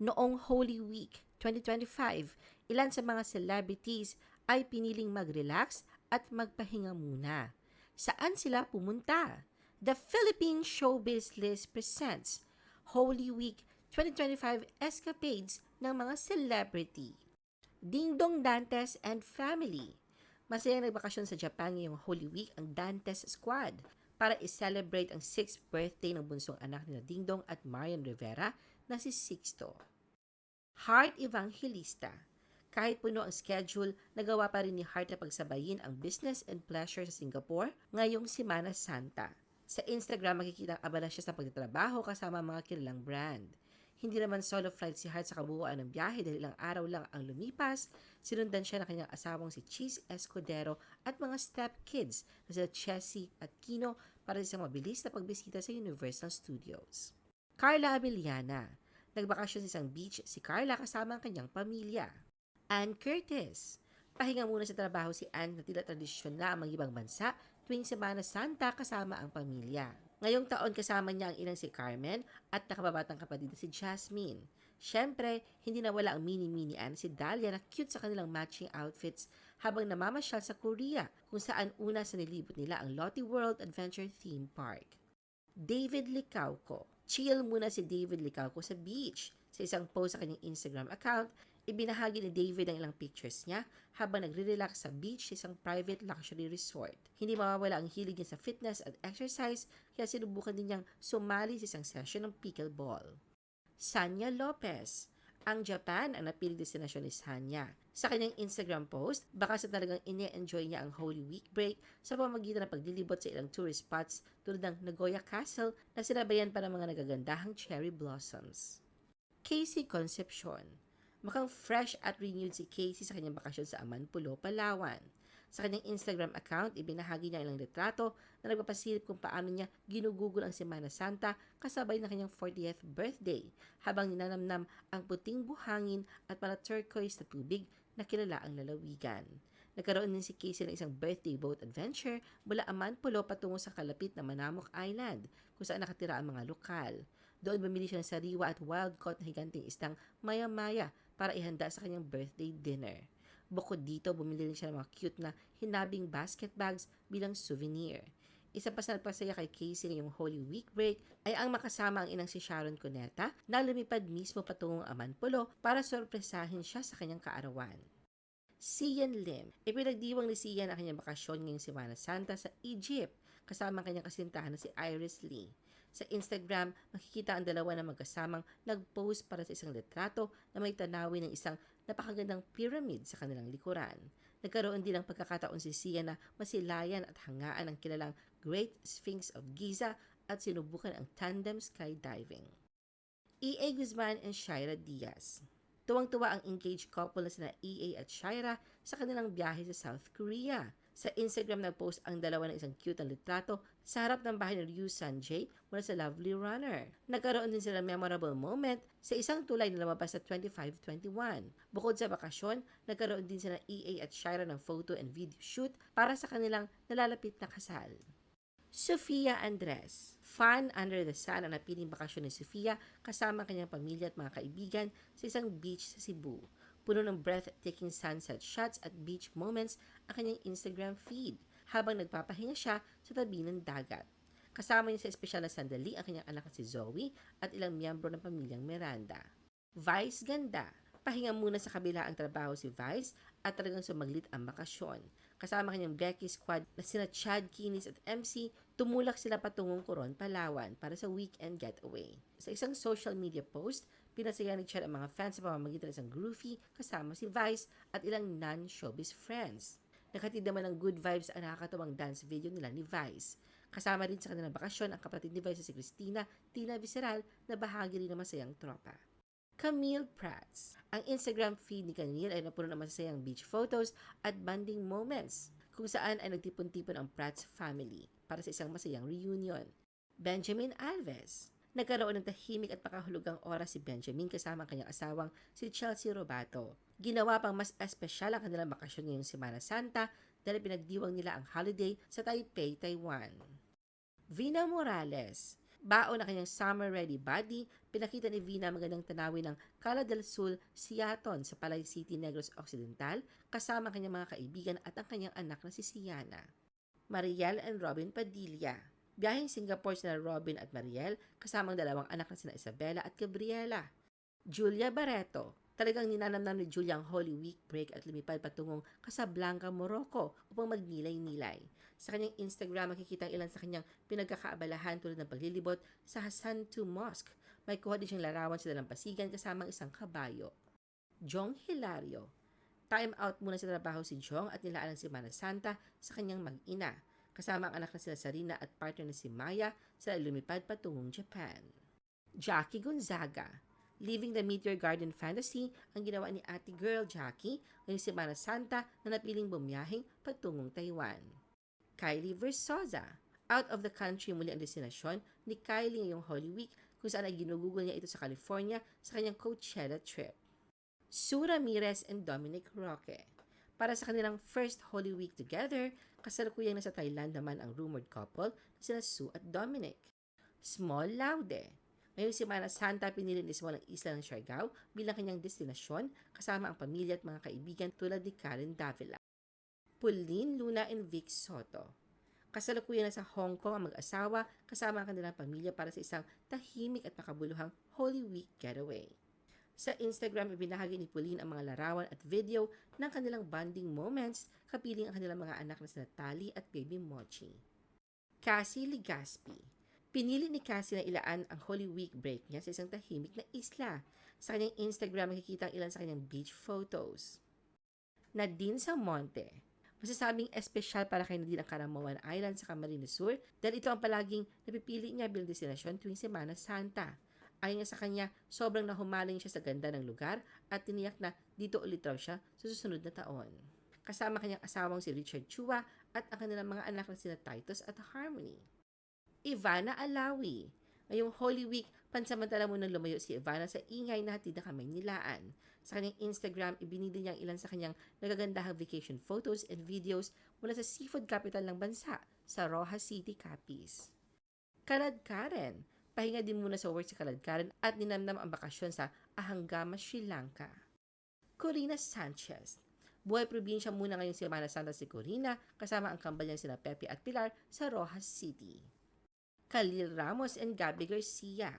Noong Holy Week 2025, ilan sa mga celebrities ay piniling mag-relax at magpahinga muna. Saan sila pumunta? The Philippine Showbiz List presents Holy Week 2025 Escapades ng mga celebrity. Ding Dong Dantes and Family. Masayang nagbakasyon sa Japan ngayong Holy Week ang Dantes Squad para i-celebrate ang 6th birthday ng bunsong anak nila Ding Dong at Marian Rivera na si Sixto. Heart Evangelista. Kahit puno ang schedule, nagawa pa rin ni Heart na pagsabayin ang business and pleasure sa Singapore ngayong Semana Santa. Sa Instagram, makikita ang abala siya sa pagtatrabaho kasama mga kilalang brand. Hindi naman solo flight si Heart sa kabuuan ng biyahe dahil ilang araw lang ang lumipas. Sinundan siya ng kanyang asawang si Cheese Escudero at mga stepkids na sila Chessy at Kino para sa isang mabilis na pagbisita sa Universal Studios. Carla Abellana. Nagbakasyon sa isang beach si Carla kasama ang kanyang pamilya. Ann Curtis. Pahinga muna sa trabaho si Ann na tila tradisyon na ang mga ibang bansa tuwing Semana Santa kasama ang pamilya. Ngayong taon kasama niya ang inang si Carmen at nakababatang kapatid na si Jasmine. Siyempre, hindi nawala ang mini-mini Ann si Dahlia na cute sa kanilang matching outfits habang namamasyal sa Korea kung saan una sa nilibot nila ang Lotte World Adventure Theme Park. David Licauco. Chill muna si David Licauco sa beach. Sa isang post sa kanyang Instagram account, ibinahagi ni David ang ilang pictures niya habang nagre-relax sa beach sa isang private luxury resort. Hindi mawawala ang hilig niya sa fitness at exercise kaya sinubukan din niyang sumali sa isang session ng pickleball. Sanya Lopez. Ang Japan ang napiling destinasyon ni Sanya. Sa kanyang Instagram post, baka sa talagang ine-enjoy niya ang Holy Week break sa pamagitan ng paglilibot sa ilang tourist spots tulad ng Nagoya Castle na sinabayan para mga nagagandahang cherry blossoms. Casey Concepcion. Mukhang fresh at renewed si Casey sa kanyang bakasyon sa Amanpulo, Palawan. Sa kanyang Instagram account, ibinahagi niya ilang retrato na nagpapasilip kung paano niya ginugugol ang Semana Santa kasabay ng kanyang 40th birthday habang ninanamnam ang puting buhangin at pala turquoise na tubig na kilala ang lalawigan. Nagkaroon din si Casey ng isang birthday boat adventure mula Amanpulo patungo sa kalapit na Manamok Island kung saan nakatira ang mga lokal. Doon bumili siya ng sariwa at wild caught na higanting istang maya-maya para ihanda sa kanyang birthday dinner. Bukod dito, bumili rin siya ng mga cute na hinabing basket bags bilang souvenir. Isa pa sa nagpasaya kay Casey ngayong Holy Week break ay ang makasama ang inang si Sharon Cuneta na lumipad mismo patungong Amanpulo para sorpresahin siya sa kanyang kaarawan. Sian Lim. Ipinagdiwang ni Sian ang kanyang bakasyon ngayong Semana Santa sa Egypt kasama ang kanyang kasintahan na si Iris Lee. Sa Instagram, makikita ang dalawa na magkasamang nag-post para sa isang litrato na may tanawin ng isang napakagandang pyramid sa kanilang likuran. Nagkaroon din ng pagkakataon si Sia na masilayan at hangaan ang kilalang Great Sphinx of Giza at sinubukan ang tandem skydiving. E.A. Guzman and Shaira Diaz. Tuwang-tuwa ang engaged couple na sina EA at Shaira sa kanilang biyahe sa South Korea. Sa Instagram nag-post ang dalawa ng isang cute na litrato sa harap ng bahay ni Ryu Sanjay mula sa Lovely Runner. Nagkaroon din sila memorable moment sa isang tulay na lumabas sa 2521. Bukod sa bakasyon, nagkaroon din sila EA at Shira ng photo and video shoot para sa kanilang nalalapit na kasal. Sofia Andres. Fun under the sun ang napiling bakasyon ni Sofia kasama ang kanyang pamilya at mga kaibigan sa isang beach sa Cebu. Puno ng breathtaking sunset shots at beach moments ang kanyang Instagram feed habang nagpapahinga siya sa tabi ng dagat. Kasama niya sa espesyal na sandali ang kanyang anak na si Zoe at ilang miyembro ng pamilyang Miranda. Vice Ganda. Pahinga muna sa kabila ang trabaho si Vice at talagang sumaglit ang bakasyon. Kasama kanyang Becky squad na sina Chad Kinis at MC, tumulak sila patungong Coron, Palawan para sa weekend getaway. Sa isang social media post, pinasaya ni Chad ang mga fans sa pamamagitan ng isang groovy kasama si Vice at ilang non-showbiz friends. Nakatid naman ng good vibes ang nakakatawang dance video nila ni Vice. Kasama rin sa kanilang bakasyon ang kapatid ni Vice si Christina, Tina Visceral na bahagi rin ng masayang tropa. Camille Prats. Ang Instagram feed ni Camille ay napuno ng masasayang beach photos at bonding moments kung saan ay nagtipon-tipon ang Prats family para sa isang masayang reunion. Benjamin Alves. Nagkaroon ng tahimik at pakahulugang oras si Benjamin kasama ang kanyang asawang si Chelsea Robato. Ginawa pang mas espesyal ang kanilang bakasyon ngayong Semana Santa dahil pinagdiwang nila ang holiday sa Taipei, Taiwan. Vina Morales. Bao na kanyang summer-ready body, pinakita ni Vina ang magandang tanawin ng Cala del Sul, Siaton sa Palay City, Negros Occidental, kasama ang kanyang mga kaibigan at ang kanyang anak na si Siana. Mariel and Robin Padilla. Biyaheng Singapore sina Robin at Mariel, kasama ang dalawang anak na sina Isabela at Gabriela. Julia Barreto. Talagang ninanamnam ni Julia ang Holy Week break at lumipad patungong Casablanca, Morocco upang magnilay-nilay. Sa kanyang Instagram, makikita ang ilan sa kanyang pinagkakaabalahan tulad ng paglilibot sa Hassan II Mosque. May kuha din siyang larawan sa dalampasigan kasama ang isang kabayo. Jong Hilario. Time out muna sa trabaho si Jong at nilaan ang Semana Santa sa kanyang mag-ina. Kasama ang anak na sila Sarina at partner na si Maya sa lumipad patungong Japan. Jackie Gonzaga. Living the Meteor Garden Fantasy ang ginawa ni ate girl Jackie ngayong Semana Santa na napiling bumiyahing patungong Taiwan. Kylie Versosa. Out of the country muli ang destinasyon ni Kylie ngayong Holy Week kung saan ay ginugugol niya ito sa California sa kanyang Coachella trip. Sue Ramirez and Dominic Roque. Para sa kanilang first Holy Week together, kasalukuyang nasa Thailand naman ang rumored couple na sina Sue at Dominic. Small Laude. Ngayong Semana Santa, pinili ni Small ang isla ng Siargao bilang kanyang destinasyon kasama ang pamilya at mga kaibigan tulad ni Karen Davila. Pauline, Luna, and Vic Soto. Kasalukuyan na sa Hong Kong ang mag-asawa kasama ang kanilang pamilya para sa isang tahimik at makabuluhang Holy Week getaway. Sa Instagram, ibinahagi ni Pauline ang mga larawan at video ng kanilang bonding moments kapiling ang kanilang mga anak na sina Tali at baby Mochi. Cassie Ligaspi. Pinili ni Cassie na ilaan ang Holy Week break niya sa isang tahimik na isla. Sa kanyang Instagram, makikita ang ilan sa kanyang beach photos. Nadine Monte. Masasabing espesyal para kay Nadine ang Caramawan Island sa Camarines Sur dahil ito ang palaging napipili niya bilang destinasyon tuwing Semana Santa. Ayon nga sa kanya, sobrang nahumaling siya sa ganda ng lugar at tiniyak na dito ulit raw siya sa susunod na taon. Kasama kanyang asawang si Richard Chua at ang kanilang mga anak na sina Titus at Harmony. Ivana Alawi. Ngayong Holy Week, pansamantala mo nang lumayo si Ivana sa ingay na hatid na kamay nilaan. Sa kanyang Instagram, ibinili niya ang ilan sa kanyang nagagandahang vacation photos and videos mula sa seafood capital ng bansa, sa Rojas City, Capiz. Kaladkaren. Pahinga din muna sa work sa Kaladkaren at ninamnam ang bakasyon sa Ahangama, Sri Lanka. Corina Sanchez. Buhay probinsya muna ngayong Semana Santa si Corina kasama ang kambal niyang sina Pepe at Pilar sa Rojas City. Khalil Ramos and Gabby Garcia.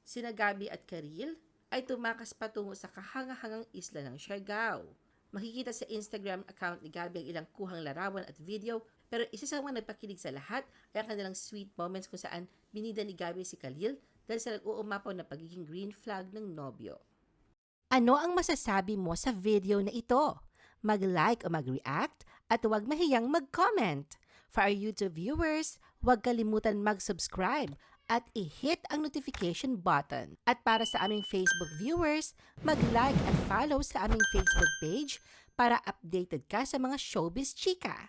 Sina Gabby at Karil ay tumakas patungo sa kahangahangang isla ng Siargao. Makikita sa Instagram account ni Gabby ang ilang kuhang larawan at video pero isa sa mga nagpakilig sa lahat ay ang kanilang sweet moments kung saan binida ni Gabby si Khalil dahil sa nag-uumapaw na pagiging green flag ng nobyo. Ano ang masasabi mo sa video na ito? Mag-like o mag-react at huwag mahiyang mag-comment. For our YouTube viewers, huwag kalimutan mag-subscribe at i-hit ang notification button. At para sa aming Facebook viewers, mag-like at follow sa aming Facebook page para updated ka sa mga showbiz chika.